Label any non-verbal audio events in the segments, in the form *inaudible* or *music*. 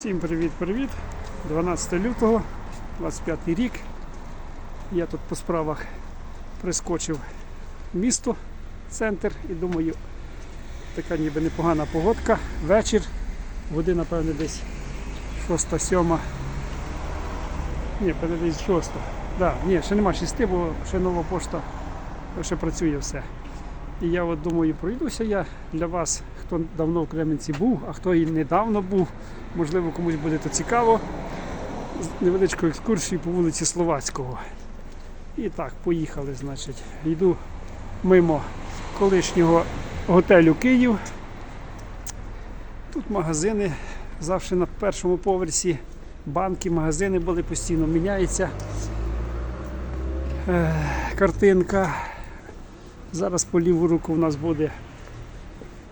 Всім привіт-привіт! 12 лютого, 25 рік. Я тут по справах прискочив в місто, центр і думаю, така ніби непогана погодка. Вечір, година, напевне, десь 6-7. Ні, певне, десь 6. Да, ні, ще нема 6, бо ще нова пошта ще працює все. І я от думаю, пройдуся я для вас, хто давно в Кременці був, а хто і недавно був, можливо, комусь буде то цікаво. з Невеличкою екскурсією по вулиці Словацького. І так, поїхали, значить. Йду мимо колишнього готелю Київ. Тут магазини завжди на першому поверсі. Банки, магазини були постійно міняється. Е, картинка. Зараз по ліву руку в нас буде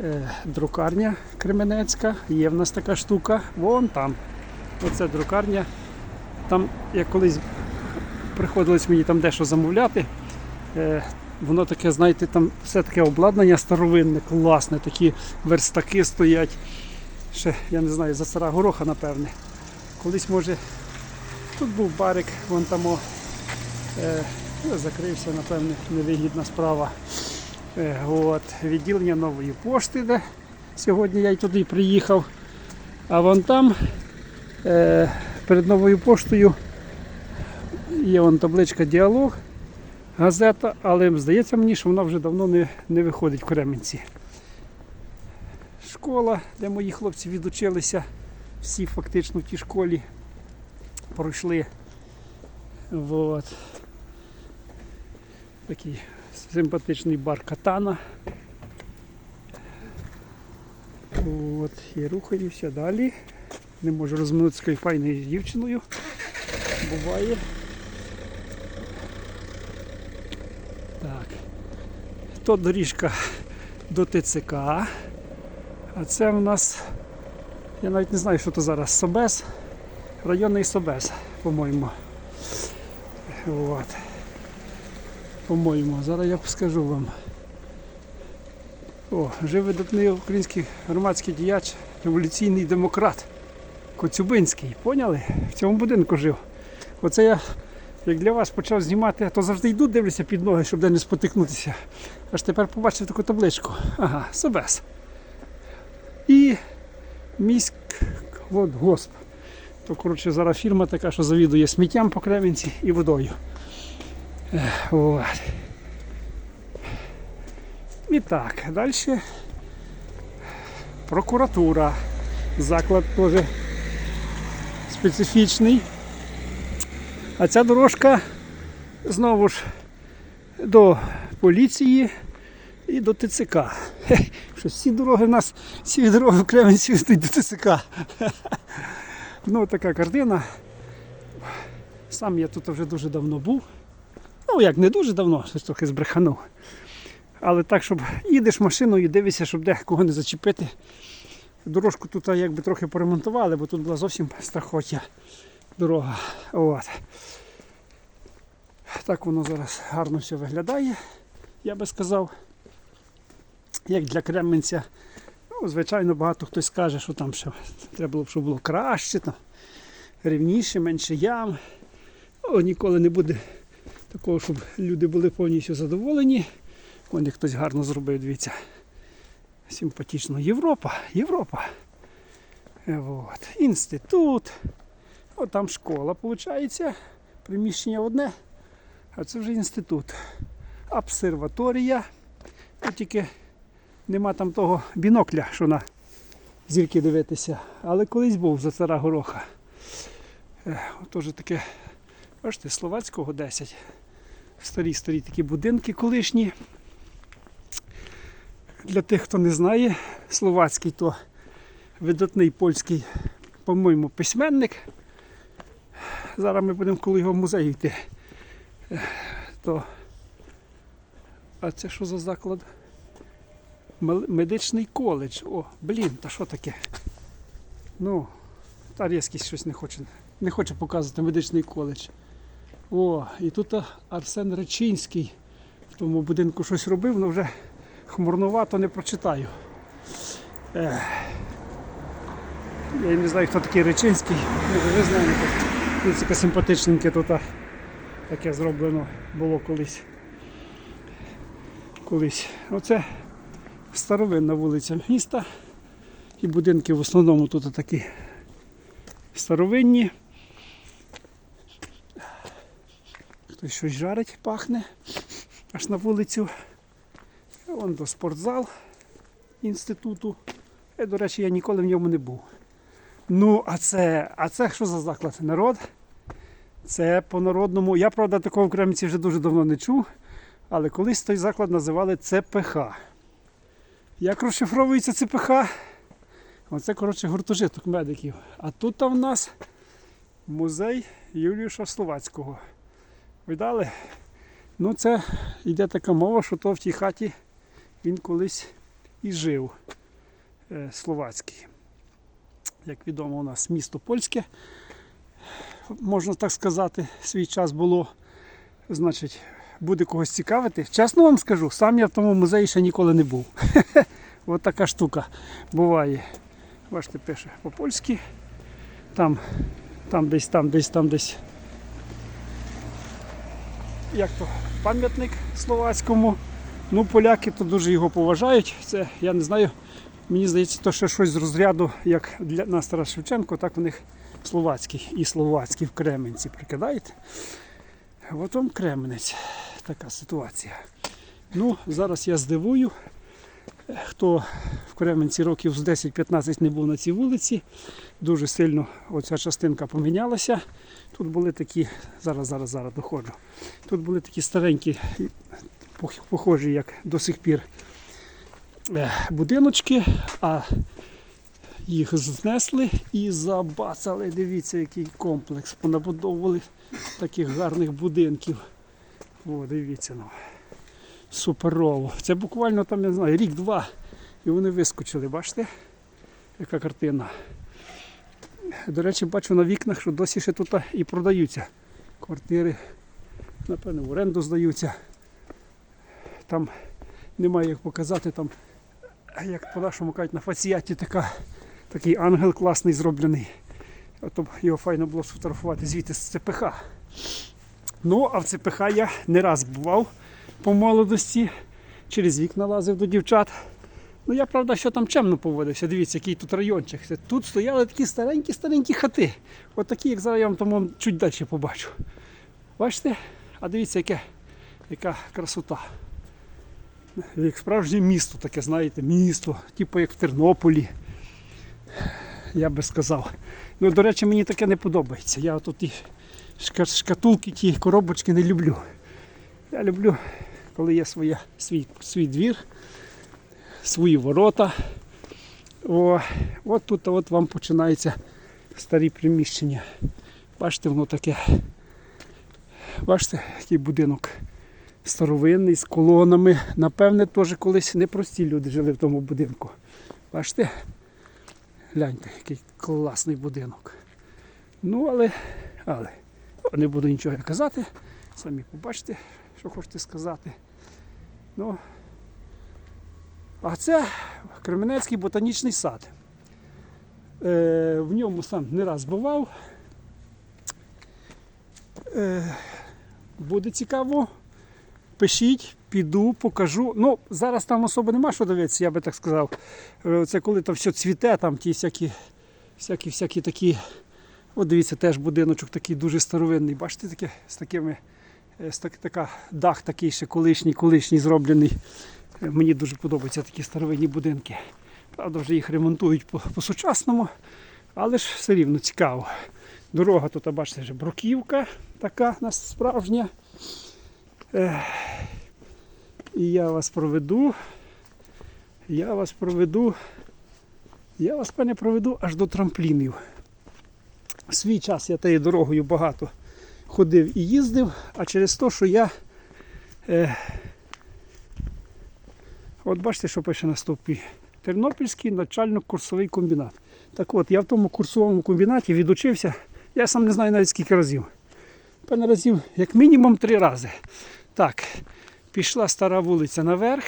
е, друкарня Кременецька. Є в нас така штука. Вон там. Оце друкарня. Там, як колись приходилось мені там дещо замовляти. Е, воно таке, знаєте, там все таке обладнання старовинне, класне, такі верстаки стоять. Ще, я не знаю, за цара гороха, напевне. Колись може. Тут був барик, вон там. о, Е, закрився, напевне, невигідна справа. Е, от, відділення нової пошти, де сьогодні я й туди приїхав. А вон там е, перед новою поштою є вон табличка діалог, газета, але здається мені, що вона вже давно не, не виходить в Кременці. Школа, де мої хлопці відучилися, всі фактично в тій школі пройшли. Вот. Такий симпатичний бар Катана. От, і рухаюся далі. Не можу розминутися з такою файною дівчиною. Буває. Так. То доріжка до ТЦК. А це в нас, я навіть не знаю, що то зараз, Собес. Районний Собес, по-моєму. От. По-моєму, зараз я скажу вам. О, жив видатний український громадський діяч, революційний демократ Коцюбинський. Поняли? В цьому будинку жив. Оце я, як для вас почав знімати, то завжди йду, дивлюся під ноги, щоб де не спотикнутися. Аж тепер побачив таку табличку. Ага, Собес. І міськ. От, госп. То коротше зараз фірма така, що завідує сміттям по Кременці і водою. Ех, От. І так, далі прокуратура. Заклад теж специфічний. А ця дорожка знову ж до поліції і до ТЦК. Що всі дороги в нас, всі дороги в Кременці ведуть до ТЦК. Ну, така картина. Сам я тут вже дуже давно був. Ну, як не дуже давно, щось трохи збреханув. Але так, щоб їдеш машиною і дивишся, щоб де кого не зачепити. Дорожку тут якби трохи поремонтували, бо тут була зовсім страхоття дорога. От. Так воно зараз гарно все виглядає, я би сказав. Як для Кременця. Ну, звичайно, багато хтось скаже, що там ще треба було б, щоб було краще, там, рівніше, менше ям. Ну, ніколи не буде такого, щоб люди були повністю задоволені. Вон як хтось гарно зробив, дивіться. Симпатично. Європа, Європа. Е, От. Інститут. От там школа, виходить. Приміщення одне, а це вже інститут. Обсерваторія. Тут тільки нема там того бінокля, що на зірки дивитися. Але колись був за цара гороха. Е, Теж таке, бачите, словацького 10. Старі-старі такі будинки колишні. Для тих, хто не знає, словацький то видатний польський, по-моєму, письменник. Зараз ми будемо коли його в музей йти. То... А це що за заклад? Медичний коледж. О, блін, та що таке? Ну, та різкість щось не хоче. Не хоче показувати медичний коледж. О, і тут Арсен Речинський в тому будинку щось робив, але вже хмурнувато не прочитаю. Ех. Я не знаю, хто такий Речинський. Може, ви знаєте. Ну, це таке симпатичненьке тут. Таке зроблено було колись. Колись. Оце старовинна вулиця міста. І будинки в основному тут такі старовинні. Хтось щось жарить, пахне аж на вулицю. Вон до спортзал інституту. Е, до речі, я ніколи в ньому не був. Ну, а це, а це що за заклад? Народ? Це по-народному. Я, правда, такого в Кремниці вже дуже давно не чув, але колись той заклад називали ЦПХ. Як розшифровується ЦПХ? Оце, коротше, гуртожиток медиків. А тут в нас музей Юліуша Словацького. Видали? Ну, це йде така мова, що то в тій хаті він колись і жив е, словацький. Як відомо, у нас місто польське, можна так сказати, свій час було. Значить, буде когось цікавити. Чесно вам скажу, сам я в тому музеї ще ніколи не був. *laughs* Ось така штука буває. Бачите, пише по-польськи. Там, там десь, там, десь, там десь. Як то пам'ятник словацькому. Ну, поляки то дуже його поважають. Це я не знаю. Мені здається, то ще щось з розряду, як для нас Шевченко, так у них словацький і словацький в Кременці. Прикидаєте? От вам Кременець. Така ситуація. Ну, зараз я здивую. Хто в Кременці років з 10-15 не був на цій вулиці, дуже сильно оця частинка помінялася. Тут були такі, зараз, зараз, зараз доходжу. Тут були такі старенькі, похожі, як до сих пір е, будиночки, а їх знесли і забацали. Дивіться, який комплекс. Понабудовували таких гарних будинків. О, дивіться. Ну. Суперово. Це буквально там, я не знаю, рік-два. І вони вискочили, бачите? Яка картина. До речі, бачу на вікнах, що досі ще тут і продаються. Квартири, напевно, в оренду здаються. Там немає як показати, там, як по-нашому кажуть, на фаціяті така, такий ангел класний зроблений. Ото його файно було сфотографувати звідти з ЦПХ. Ну, а в ЦПХ я не раз бував по молодості, через вікна лазив до дівчат. Ну я правда, що там чемно поводився. Дивіться, який тут райончик. Тут стояли такі старенькі-старенькі хати. От такі, як зараз я вам тому чуть далі побачу. Бачите? А дивіться, яке, яка красота. Як справжнє місто таке, знаєте, місто, типу як в Тернополі. Я би сказав. Ну, до речі, мені таке не подобається. Я тут шка- шкатулки, ті коробочки не люблю. Я люблю, коли є своє, свій, свій двір, свої ворота. О, от тут от вам починаються старі приміщення. Бачите, воно таке. Бачите, який будинок старовинний з колонами. Напевне, теж колись непрості люди жили в тому будинку. Бачите? Гляньте, який класний будинок. Ну, але, але, не буду нічого казати. Самі побачите, що хочете сказати. Ну, а це Кременецький ботанічний сад. Е, в ньому сам не раз бував. Е, буде цікаво. Пишіть, піду, покажу. Ну, зараз там особо нема що дивитися, я би так сказав. Е, Це коли там все цвіте, там ті всякі, всякі, всякі такі. От дивіться, теж будиночок такий дуже старовинний. Бачите, таке, з такими, так, така, дах такий ще колишній, колишній зроблений. Е, Мені дуже подобаються такі старовинні будинки. Правда, вже їх ремонтують по- по-сучасному, але ж все рівно цікаво. Дорога тут, бачите, вже бруківка така у нас справжня. Ех, І я вас проведу. Я вас проведу. Я вас, пане, проведу аж до трамплінів. В свій час я тією дорогою багато ходив і їздив, а через те, що я. Е, от бачите, що пише на стовпі. Тернопільський навчально-курсовий комбінат. Так от, я в тому курсовому комбінаті відучився, я сам не знаю навіть скільки разів. Певно разів, як мінімум три рази. Так, пішла стара вулиця наверх.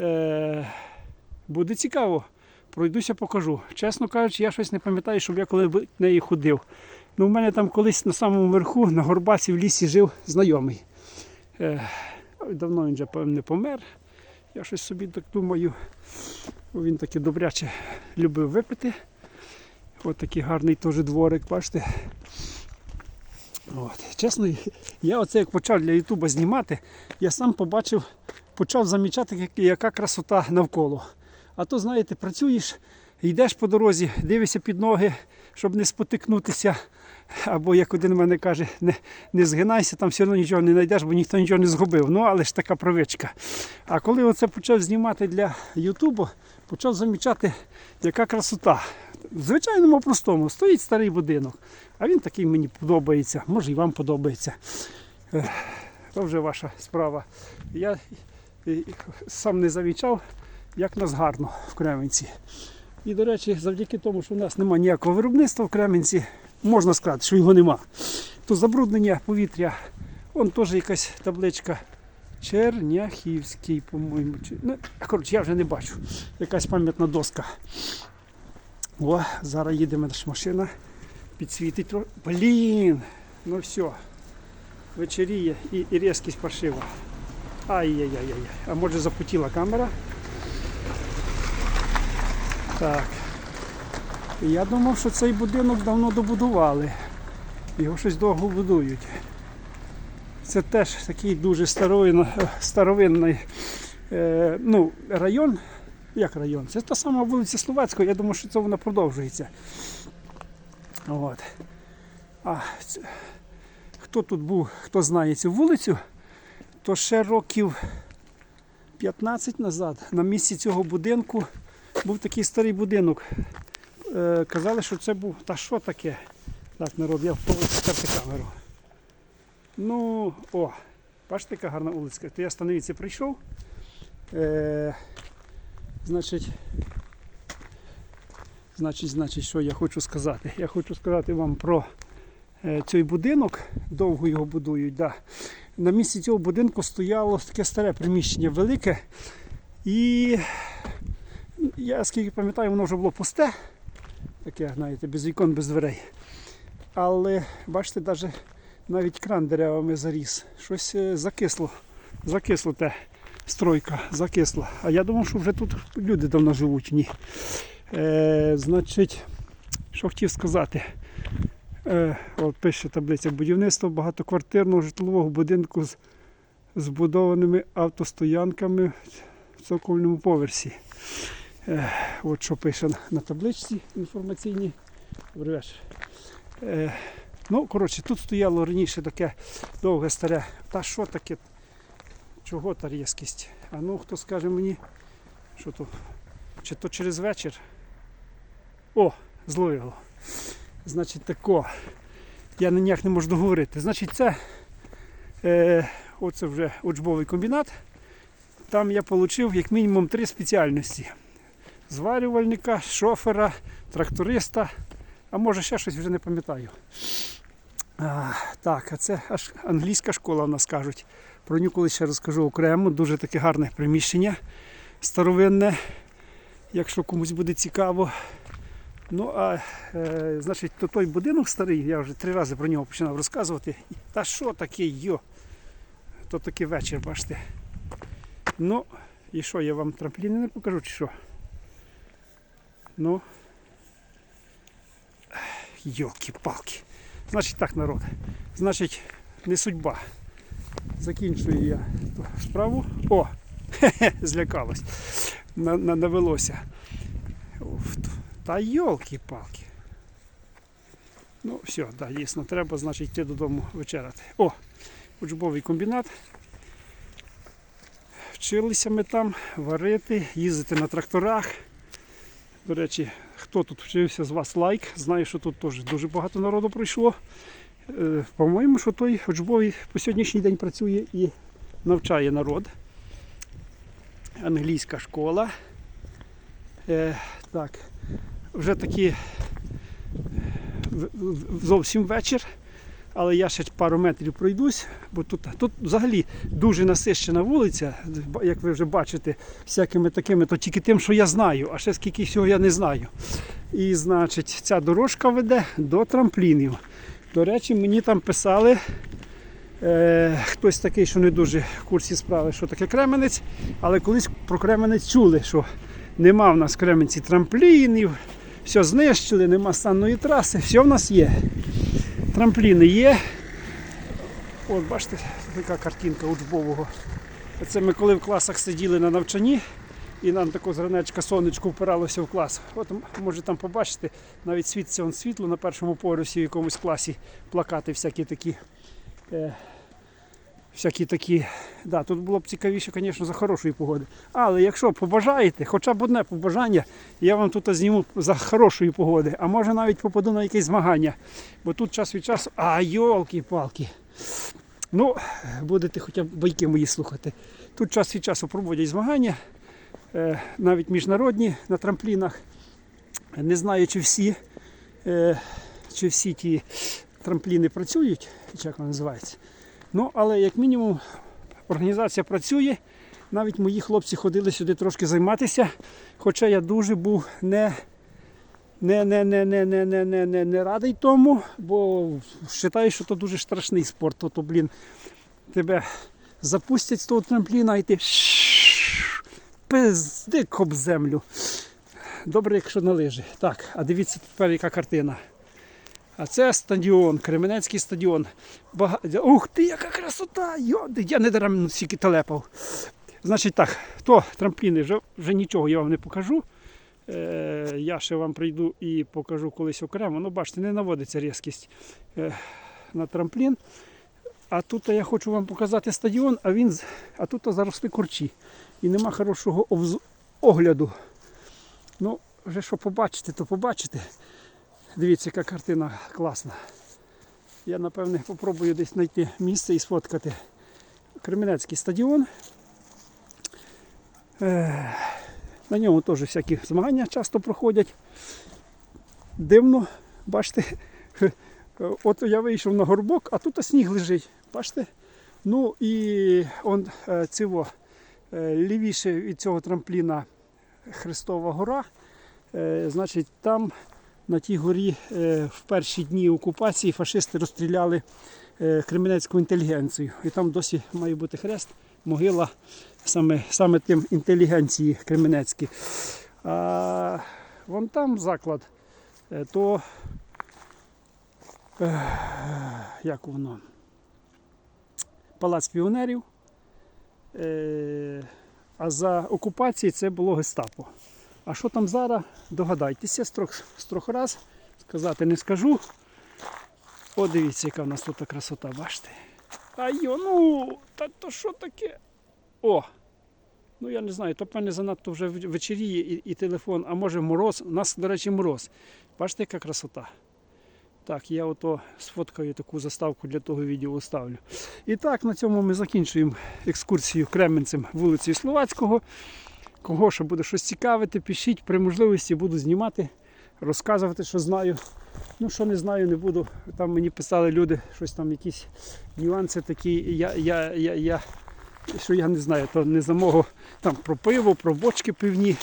Е, буде цікаво пройдуся, покажу. Чесно кажучи, я щось не пам'ятаю, щоб я коли в неї ходив. Ну, у мене там колись на самому верху, на горбаці в лісі жив знайомий. Е, давно він вже певне помер. Я щось собі так думаю. Бо Він таки добряче любив випити. Ось такий гарний теж дворик, бачите. От. Чесно, я оце як почав для Ютуба знімати, я сам побачив, почав замічати, яка красота навколо. А то, знаєте, працюєш, йдеш по дорозі, дивишся під ноги, щоб не спотикнутися. Або, як один мене каже, не, не згинайся, там все одно нічого не знайдеш, бо ніхто нічого не згубив. Ну, але ж така привичка. А коли оце почав знімати для Ютубу, почав замічати, яка красота. В звичайному простому стоїть старий будинок, а він такий мені подобається, може і вам подобається. Е, То вже ваша справа. Я е, сам не замічав, як нас гарно в Кременці. І, до речі, завдяки тому, що в нас немає ніякого виробництва в Кременці, можна сказати, що його нема, то забруднення повітря, вон теж якась табличка. Черняхівський, по-моєму. Ну, коротше, я вже не бачу. Якась пам'ятна доска. О, зараз їде наша машина. Підсвітить. Блін! Ну все. Вечеріє і, і різкість паршива. Ай-яй-яй-яй. А може запотіла камера? Так. Я думав, що цей будинок давно добудували. Його щось довго будують. Це теж такий дуже старовинний, старовинний е, ну, район. Як район? Це та сама вулиця Словацька, я думаю, що це вона продовжується. От. А це- хто тут був, хто знає цю вулицю, то ще років 15 назад на місці цього будинку був такий старий будинок. Е, казали, що це був. Та що таке? Так, народ, я стерти камеру. Ну, о, бачите, яка гарна вулиця. То я Становиці прийшов. Е, значить, значить, значить, що я хочу сказати? Я хочу сказати вам про е, цей будинок. Довго його будують. Да. На місці цього будинку стояло таке старе приміщення велике. І я скільки пам'ятаю, воно вже було пусте. Таке, знаєте, без вікон, без дверей. Але бачите, навіть навіть кран деревами заріс. Щось е, закисло. Закисло те стройка, закисла. А я думав, що вже тут люди давно живуть. Ні. Е, значить, що хотів сказати. Е, от пише таблиця будівництво багатоквартирного житлового будинку з збудованими автостоянками в цокольному поверсі. От що пише на табличці інформаційній. Добрий. Е, ну, коротше, тут стояло раніше таке довге старе. Та що таке? Чого та різкість? А ну хто скаже мені, що то? Чи то через вечір? О, зловило. Значить тако. Я ніяк не можу договорити. Значить, це е, оце вже учбовий комбінат. Там я отримав як мінімум три спеціальності: зварювальника, шофера, тракториста, а може ще щось вже не пам'ятаю. А, так, а це аж англійська школа в нас кажуть. Про нього колись ще розкажу окремо. Дуже таке гарне приміщення старовинне, якщо комусь буде цікаво. Ну, а е, значить, то той будинок старий, я вже три рази про нього починав розказувати. Та що таке, йо? То такий вечір, бачите. Ну, і що, я вам трампліни не покажу, чи що? Ну. Йолки-палки. Значить так, народ. Значить, не судьба. Закінчую я ту справу. О! Хе-хе, *laughs* злякалось. На, на, навелося. Уф, та йолки-палки. Ну, все, да, дійсно, треба, значить, йти додому вечеряти. О, учбовий комбінат. Вчилися ми там варити, їздити на тракторах. До речі, хто тут вчився з вас лайк. Знаю, що тут теж дуже багато народу пройшло. Е, По-моєму, що той учбовий по сьогоднішній день працює і навчає народ. Англійська школа. Е, так, вже такі в- зовсім вечір. Але я ще пару метрів пройдусь, бо тут, тут взагалі дуже насищена вулиця, як ви вже бачите, всякими такими, то тільки тим, що я знаю, а ще скільки всього я не знаю. І значить, ця дорожка веде до трамплінів. До речі, мені там писали е, хтось такий, що не дуже в курсі справи, що таке Кременець, але колись про Кременець чули, що нема в нас Кременці трамплінів, все знищили, нема санної траси, все в нас є. Трампліни є. От бачите, така картинка учбового. Це ми коли в класах сиділи на навчанні, і нам тако зранечка сонечко впиралося в клас. От може там побачити, навіть світиться он світло на першому поверсі в якомусь класі, плакати всякі такі. Всякі такі. Да, тут було б цікавіше, звісно, за хорошої погоди. Але якщо побажаєте, хоча б одне побажання, я вам тут зніму за хорошої погоди, а може навіть попаду на якесь змагання. Бо тут час від часу. А, йолки-палки. Ну, будете хоча б байки мої слухати. Тут час від часу проводять змагання, е, навіть міжнародні на трамплінах. Не знаю, чи всі, е, чи всі ті трампліни працюють, чи як вони називаються. Ну, але як мінімум організація працює. Навіть мої хлопці ходили сюди трошки займатися. Хоча я дуже був не, не, не, не, не, не, не, не, не, не радий тому, бо вважаю, що це дуже страшний спорт. То, то, блін, тебе запустять з того трампліна і ти пиздик об землю. Добре, якщо на лижі. Так, а дивіться тепер яка картина. А це стадіон, Кременецький стадіон. Бага... Ух ти, яка красота! Йо, я не даремно стільки телепав. Значить так, то трампліни вже, вже нічого я вам не покажу. Е, я ще вам прийду і покажу колись окремо. Ну, бачите, не наводиться різкість е, на трамплін. А тут я хочу вам показати стадіон, а він а тут заросли корчі. І нема хорошого огляду. Ну, вже що побачите, то побачите. Дивіться, яка картина класна. Я напевне попробую десь знайти місце і сфоткати. Кременецький стадіон. Е, На ньому теж всякі змагання часто проходять. Дивно, бачите, *laughs* от я вийшов на горбок, а тут сніг лежить. Бачите? Ну і он е, цього, е, лівіше від цього трампліна Христова гора. Значить, там на тій горі е, в перші дні окупації фашисти розстріляли е, кременецьку інтелігенцію. І там досі має бути хрест, могила саме, саме тим інтелігенції кременецькій. А вон там заклад, е, то як воно? Палац піонерів. А за окупації це було гестапо. А що там зараз? Догадайтеся, строх, строх раз. Сказати не скажу. О, дивіться, яка в нас тут красота, бачите? А ну, та то що таке? О! Ну я не знаю, то певне занадто вже вечеріє і, і телефон, а може мороз. У нас, до речі, мороз. Бачите, яка красота? Так, я ото сфоткаю таку заставку для того відео ставлю. І так, на цьому ми закінчуємо екскурсію Кременцем вулицею Словацького. Кого ще буде щось цікавити, пишіть, при можливості буду знімати, розказувати, що знаю. Ну, що не знаю, не буду. Там мені писали люди, щось там, якісь нюанси такі. Я, я, я, я, що я не знаю, то не за мого там про пиво, про бочки пивні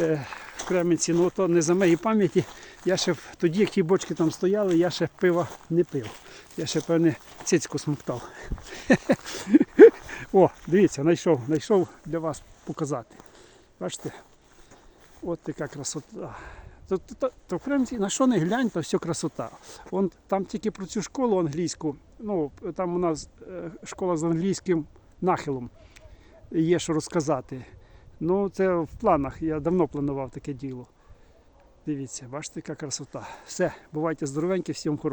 е, в Кременці, ну то не за моєї пам'яті. Я ще тоді, як ті бочки там стояли, я ще пива не пив. Я ще певне цицьку смоктав. *laughs* О, дивіться, знайшов, знайшов для вас показати. Бачите? От така красота. То, то, то, то Кремці на що не глянь, то все красота. Вон, там тільки про цю школу англійську, ну, там у нас е, школа з англійським нахилом є що розказати. Ну, це в планах, я давно планував таке діло. Дивіться, бачите, яка красота. Все, бувайте здоровенькі, всім хорошого.